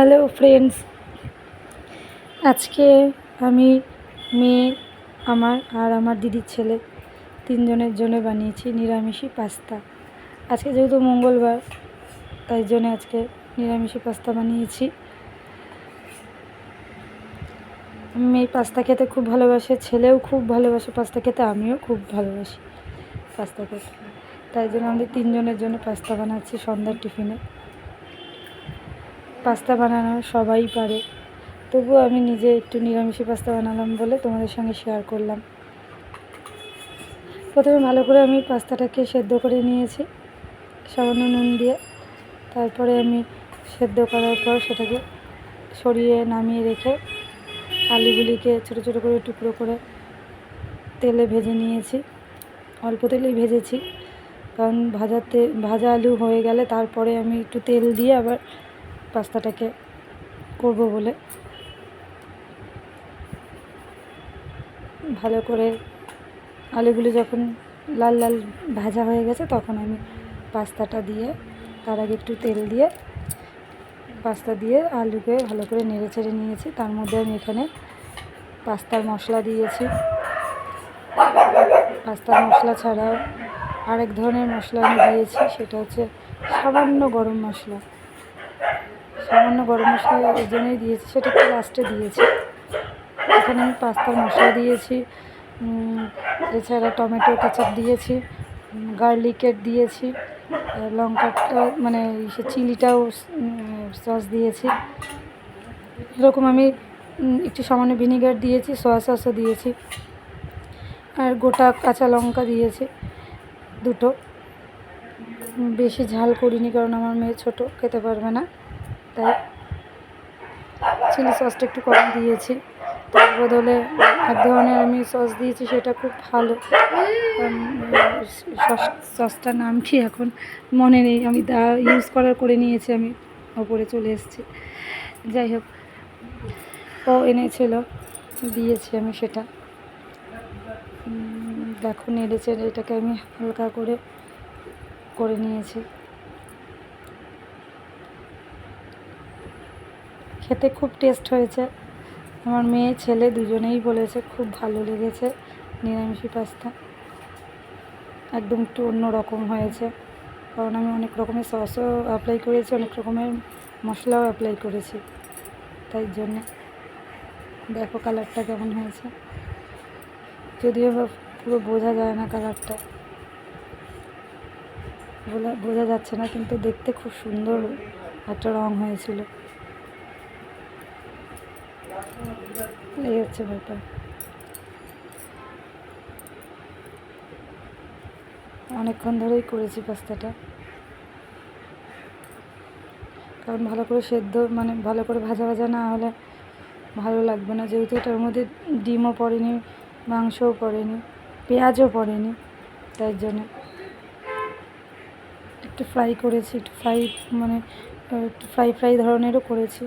Hello friends, আজকে আমি মেয়ে, আমার আর আমার দিদির ছেলে তিনজনের জন্য বানিয়েছি নিরামিষি পাস্তা। আজকে যেহেতু মঙ্গলবার, তাই জন্য আজকে নিরামিষি পাস্তা বানিয়েছি। মেয়ে পাস্তা খেতে খুব ভালোবাসে, ছেলেও খুব ভালোবাসে পাস্তা খেতে, আমিও খুব ভালোবাসি পাস্তা খেতে। তাই জন্য আমাদের তিনজনের জন্য পাস্তা বানাচ্ছি সন্ধ্যার টিফিনে। পাস্তা বানানো সবাই পারে। তবুও আমি নিজে একটু নিরামিষি পাস্তা বানালাম বলে তোমাদের সঙ্গে শেয়ার করলাম। প্রথমে ভালো করে আমি পাস্তাটাকে সেদ্ধ করে নিয়েছি, সামান্য নুন দিয়ে। তারপরে আমি সেদ্ধ করার পর সেটাকে সরিয়ে নামিয়ে রেখে আলুগুলিকে ছোটো ছোটো করে টুকরো করে তেলে ভেজে নিয়েছি। অল্প তেলেই ভেজেছি, কারণ ভাজাতে, ভাজা আলু হয়ে গেলে তারপরে আমি একটু তেল দিয়ে আবার পাস্তাটাকে করব বলে। ভালো করে আলুগুলো যখন লাল লাল ভাজা হয়ে গেছে, তখন আমি পাস্তাটা দিয়ে, তার আগে একটু তেল দিয়ে পাস্তা দিয়ে আলুকে ভালো করে নেড়ে চেড়ে নিয়েছি। তার মধ্যে আমি এখানে পাস্তার মশলা দিয়েছি। পাস্তার মশলা ছাড়াও আরেক ধরনের মশলা আমি দিয়েছি, সেটা হচ্ছে সামান্য গরম মশলা। সামান্য গরম মশলা জন্যই দিয়েছি, সেটা একটু লাস্টে দিয়েছি। এখানে আমি পাস্তার মশলা দিয়েছি এছাড়া টমেটো কেচাপ দিয়েছি গার্লিকের দিয়েছি লঙ্কাটা মানে সে চিলিটাও সস দিয়েছি। এরকম আমি একটু সামান্য ভিনিগার দিয়েছি সয়া সসও দিয়েছি। আর গোটা কাঁচা লঙ্কা দিয়েছি, দুটো। বেশি ঝাল করিনি কারণ আমার মেয়ে ছোটো, খেতে পারবে না। তাই চিলি সসটা একটু কম দিয়েছি। তার বদলে এক ধরনের আমি সস দিয়েছি, সেটা খুব ভালো। সস, সসটার নাম কি এখন মনে নেই। আমি তা ইউজ করার করে নিয়েছি, আমি ওপরে চলে এসেছি। যাই হোক, ও এনেছিল, দিয়েছি আমি সেটা। দেখো, নেড়ে চেড়ে এটাকে আমি হালকা করে করে নিয়েছি। খেতে খুব টেস্ট হয়েছে। আমার মেয়ে, ছেলে দুজনেই বলেছে খুব ভালো লেগেছে নিরামিষি পাস্তা একদম একটু অন্য রকম হয়েছে। কারণ আমি অনেক রকমের সসও অ্যাপ্লাই করেছি, অনেক রকমের মশলাও অ্যাপ্লাই করেছি। তাই জন্যে। দেখো কালারটা কেমন হয়েছে। যদিও পুরো বোঝা যায় না কালারটা বোঝা যাচ্ছে না, কিন্তু দেখতে খুব সুন্দর একটা রং হয়েছিল। এই হচ্ছে ব্যাপার। অনেকক্ষণ ধরেই করেছি পাস্তাটা। কারণ ভালো করে সেদ্ধ মানে ভালো করে ভাজা ভাজা না হলে ভালো লাগবে না। যেহেতু এটার মধ্যে ডিমও পড়েনি, মাংসও পড়েনি, পেঁয়াজও পড়েনি, তাই জন্য একটু ফ্রাই করেছি, একটু ফ্রাই মানে একটু ফ্রাই ফ্রাই ধরনেরও করেছি।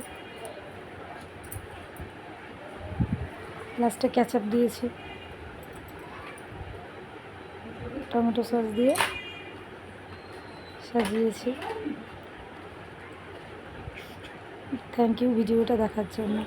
লাস্টে ক্যাচআপ দিয়েছি। টমেটো সস দিয়ে সাজিয়েছি। থ্যাংক ইউ ভিডিওটা দেখার জন্য।